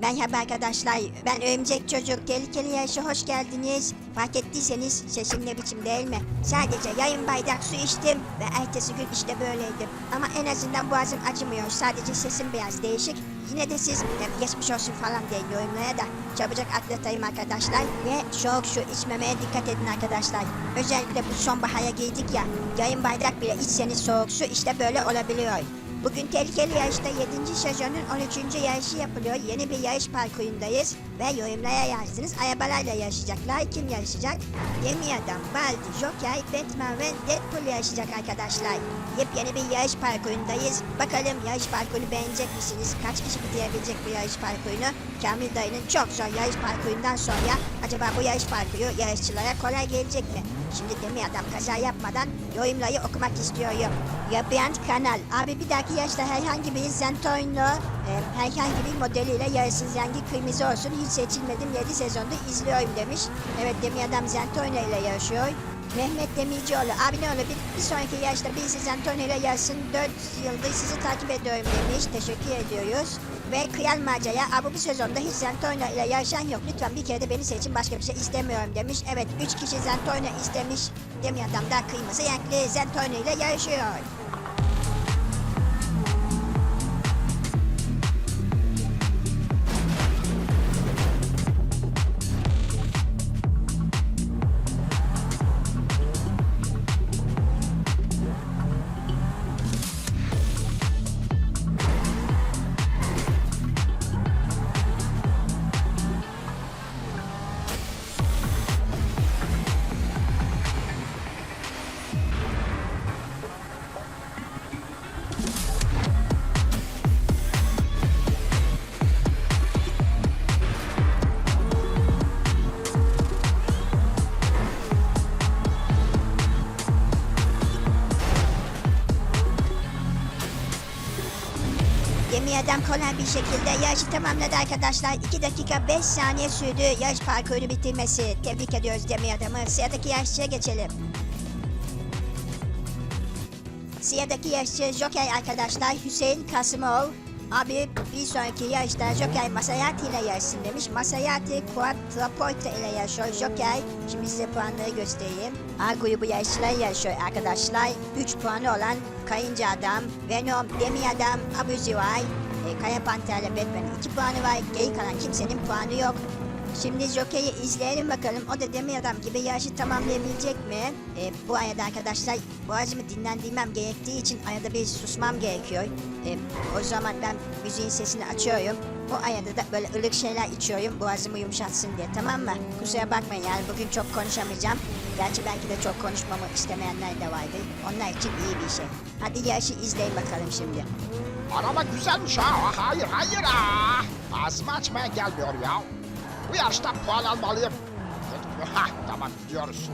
Merhaba arkadaşlar, ben Örümcek Çocuk. Tehlikeli Yarış'a hoş geldiniz. Fark ettiyseniz sesim ne biçim değil mi? Sadece yayın bardak su içtim ve ertesi gün işte böyleydim. Ama en azından boğazım acımıyor. Sadece sesim biraz değişik. Yine de siz geçmiş olsun falan deyin yorumlara da çabucak atlatayım arkadaşlar. Ve soğuk su içmemeye dikkat edin arkadaşlar. Özellikle bu sonbahara girdik ya. Yayın bardak bile içseniz soğuk su işte böyle olabiliyor. Bugün Tehlikeli Yarış'ta 7. sezonun 13. yarışı yapılıyor. Yeni bir yarış parkurundayız. Ve yorumlara yazdınız. Arabalarla yarışacaklar. Kim yarışacak? Gemi Adam, Baldi, Joker, Batman ve Deadpool yarışacak arkadaşlar. Yepyeni bir yarış parkurundayız. Bakalım yarış parkurunu beğenecek misiniz? Kaç kişi bitirebilecek bu yarış parkurunu? Kamil dayının çok zor yarış parkurundan sonra acaba bu yarış parkuru yarışçılara kolay gelecek mi? Şimdi Demi Adam kaza yapmadan yorumları okumak istiyorum. Labirent Kanal. Abi bir dahaki yaşta herhangi bir Zentorno e, herhangi bir modeliyle yarışsız rengi kırmızı olsun. Hiç seçilmedim 7 sezonda izliyorum demiş. Evet Demi Adam Zentorno ile yarışıyor. Mehmet Demircioğlu. Abi ne olur bir, bir sonraki yaşta birisi Zentorno ile yarışsın. 4 yıldır sizi takip ediyorum demiş. Teşekkür ediyoruz. Ve Kıyal Macaya. Abi bu sezonda hiç Zentorno ile yarışan yok. Lütfen bir kere de beni seçin başka bir şey istemiyorum demiş. Evet 3 kişi Zentorno istemiş. Demi Adam da kırmızı renkli Zentorno ile yarışıyor. Gemi adam kolay bir şekilde yarışı tamamladı arkadaşlar. 2 dakika 5 saniye sürdü yarış parkuru bitirmesi. Tebrik ediyoruz Gemi adamı. Sıradaki yarışçıya geçelim. Sıradaki yarışçı Joker arkadaşlar Hüseyin Kasımov. Abi bir sonraki yarışta Joker Masayati ile yarışsın demiş. Masayati Quattroporte ile yarışıyor Joker. Şimdi size puanları göstereyim. A grubu yarışçılar yarışıyor arkadaşlar. 3 puanı olan Kayınca Adam, Venom, Demi Adam, Abuzi var. E, Kaya Panter ile Batman'ın 2 puanı var. Geri kalan kimsenin puanı yok. Şimdi Joker'i izleyelim bakalım. O da demir adam gibi yarışı tamamlayabilecek mi? E, bu arada arkadaşlar boğazımı dinlendirmem gerektiği için arada bir susmam gerekiyor. E, o zaman ben müziğin sesini açıyorum. O arada da böyle ılık şeyler içiyorum boğazımı yumuşatsın diye tamam mı? Kusura bakmayın yani bugün çok konuşamayacağım. Gerçi belki de çok konuşmamı istemeyenler de vardır. Onlar için iyi bir şey. Hadi yarışı izleyin bakalım şimdi. Araba güzelmiş ha. Hayır hayır ha. Ağzımı açmaya gelmiyor ya. Bu yarıştan puan almalıyım. Ha tamam gidiyoruz.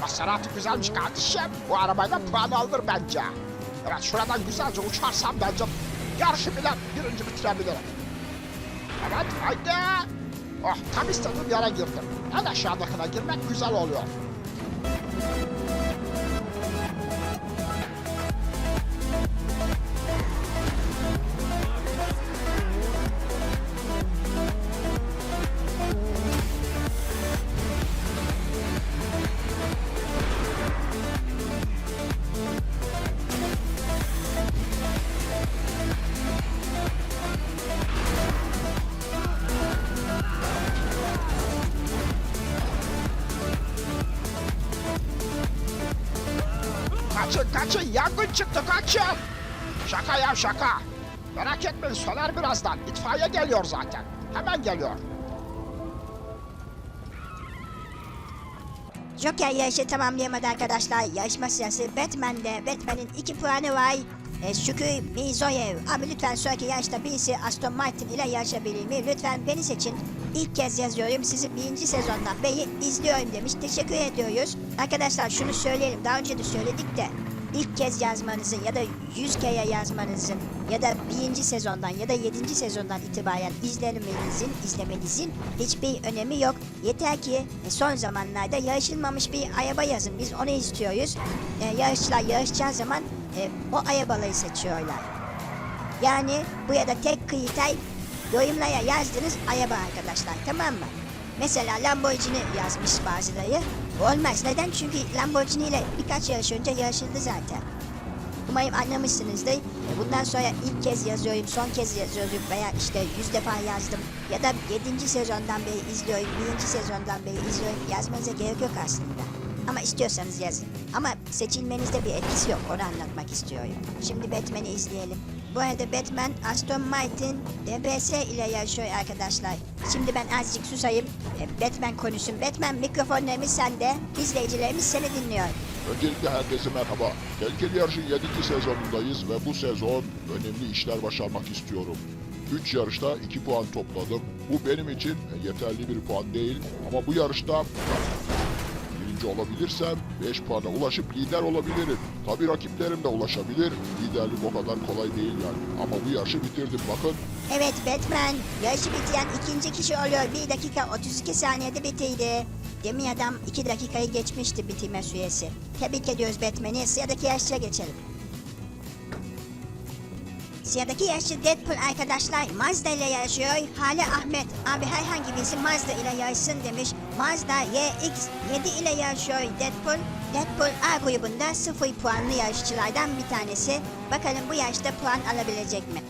Maserati güzelmiş kardeşim. Bu arabayla puan alır bence. Evet şuradan güzelce uçarsam bence yarışı bile birinci bitirebilirim. Evet haydi. Oh tam istediğim yere girdim. En aşağıdakine girmek güzel oluyor. Kaçın kaçın yangın çıktı kaçın. Şaka ya şaka. Merak etmeyin söner birazdan. İtfaiye geliyor zaten. Hemen geliyor. Joker yarışı tamamlayamadı arkadaşlar. Yarışma sırası Batman'de. Batman'in 2 puanı var. E, Şükrü Mizoyev. Abi lütfen sonraki yarışta birisi Aston Martin ile yarışabilir mi? Lütfen beni seçin. İlk kez yazıyorum. Sizi birinci sezondan beri izliyorum demiş. Teşekkür ediyoruz. Arkadaşlar şunu söyleyelim. Daha önce de söyledik de. ilk kez yazmanızın ya da 100 kere yazmanızın ya da birinci sezondan ya da yedinci sezondan itibaren izlemenizin, izlemenizin hiçbir önemi yok. Yeter ki e, son zamanlarda yarışılmamış bir araba yazın. Biz onu istiyoruz. E, yarışçılar yarışacağı zaman e, o arabaları seçiyorlar. Yani bu ya da tek kriter yorumlara yazdınız araba arkadaşlar tamam mı? Mesela Lamborghini yazmış bazıları. Olmaz. Neden? Çünkü Lamborghini ile birkaç yarış önce yarışıldı zaten. Umarım anlamışsınızdır. Bundan sonra ilk kez yazıyorum, son kez yazıyorum veya işte yüz defa yazdım. Ya da yedinci sezondan beri izliyorum, birinci sezondan beri izliyorum. Yazmanıza gerek yok aslında. Ama istiyorsanız yazın. Ama seçilmenizde bir etkisi yok, onu anlatmak istiyorum. Şimdi Batman'i izleyelim. Bu arada Batman Aston Martin DBS ile yarışıyor arkadaşlar. Şimdi ben azıcık susayım. E, Batman konuşsun. Batman mikrofonlarımız sende. İzleyicilerimiz seni dinliyor. Öncelikle herkese merhaba. Tehlikeli Yarış'ın 7. sezonundayız ve bu sezon önemli işler başarmak istiyorum. 3 yarışta 2 puan topladım. Bu benim için yeterli bir puan değil ama bu yarışta birinci olabilirsem 5 puana ulaşıp lider olabilirim. Tabi rakiplerim de ulaşabilir. Liderlik o kadar kolay değil yani. Ama bu yarışı bitirdim bakın. Evet Batman, yarışı bitiren ikinci kişi oluyor. 1 dakika 32 saniyede bitirdi. Demin adam 2 dakikayı geçmişti bitirme süresi. Tebrik ediyoruz Batman'i. Sıradaki yarışçıya geçelim. Sıradaki yarışçı Deadpool arkadaşlar Mazda ile yarışıyor. Hale Ahmet abi herhangi birisi Mazda ile yarışsın demiş. Mazda YX7 ile yarışıyor Deadpool. Deadpool A grubunda 0 puanlı yarışçılardan bir tanesi. Bakalım bu yarışta puan alabilecek mi?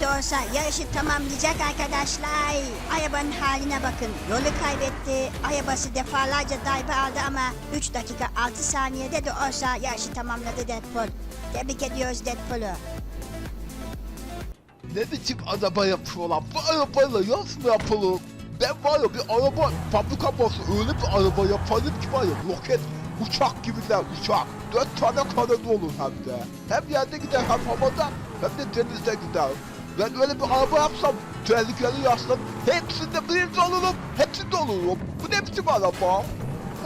Da olsa yarışı tamamlayacak arkadaşlar. Arabanın haline bakın. Yolu kaybetti. Arabası defalarca darbe aldı ama 3 dakika 6 saniyede de olsa yarışı tamamladı Deadpool. Tebrik ediyoruz Deadpool'u. Ne biçim araba yapıyorlar? Bu arabayla yarış mı yapılır? Ben var ya bir araba fabrika bosu öyle bir araba yaparım ki var ya roket uçak gibiler uçak. Dört tane kanadı olur hem de. Hem yerde gider hem havada hem de denizde gider. Ben öyle bir araba yapsam tehlikeli yarışlar hepsinde birinci olurum. Hepsinde olurum. Bu ne biçim araba?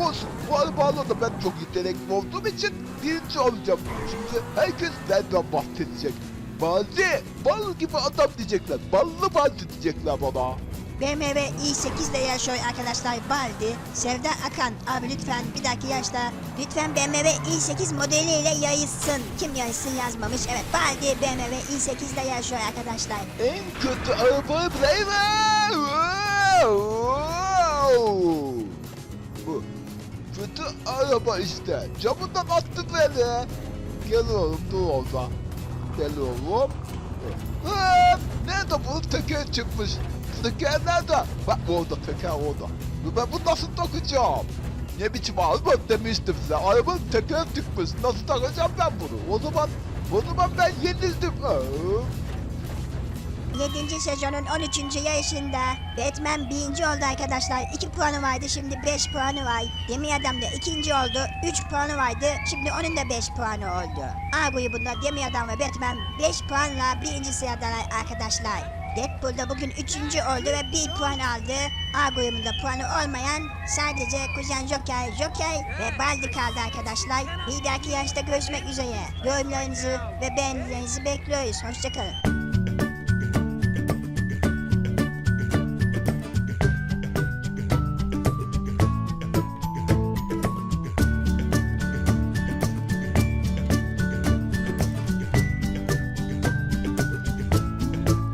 olsun. Bu arabalarla ben çok yetenekli olduğum için birinci olacağım. Şimdi herkes benden bahsedecek. Baldi, bal gibi adam diyecekler. Ballı baldi diyecekler bana. BMW i8 ile yarışıyor arkadaşlar Baldi. Sevda Akan abi lütfen bir dahaki yaşta lütfen BMW i8 modeliyle yarışsın. Kim yarışsın yazmamış. Evet Baldi BMW i8 ile yarışıyor arkadaşlar. En kötü arabayı bileyim. Bu kötü araba işte. Camından attı beni. Gel oğlum dur orada. Gel oğlum. Aa, nerede bunun teker çıkmış? Teker nerede? Bak orada teker orada. Ben bunu nasıl takacağım? Ne biçim araba demiştim size. Arabanın teker çıkmış. Nasıl takacağım ben bunu? O zaman o zaman ben yenildim. Aa. 7. sezonun 13. yarışında Batman birinci oldu arkadaşlar. 2 puanı vardı şimdi 5 puanı var. Demir Adam da ikinci oldu. 3 puanı vardı. Şimdi onun da 5 puanı oldu. A grubunda Demir Adam ve Batman 5 puanla birinci sıradalar arkadaşlar. Deadpool da bugün üçüncü oldu ve bir puan aldı. A grubunda puanı olmayan sadece Kuzen Joker, Joker ve Baldi kaldı arkadaşlar. Bir dahaki yarışta görüşmek üzere. Yorumlarınızı ve beğenilerinizi bekliyoruz. Hoşçakalın.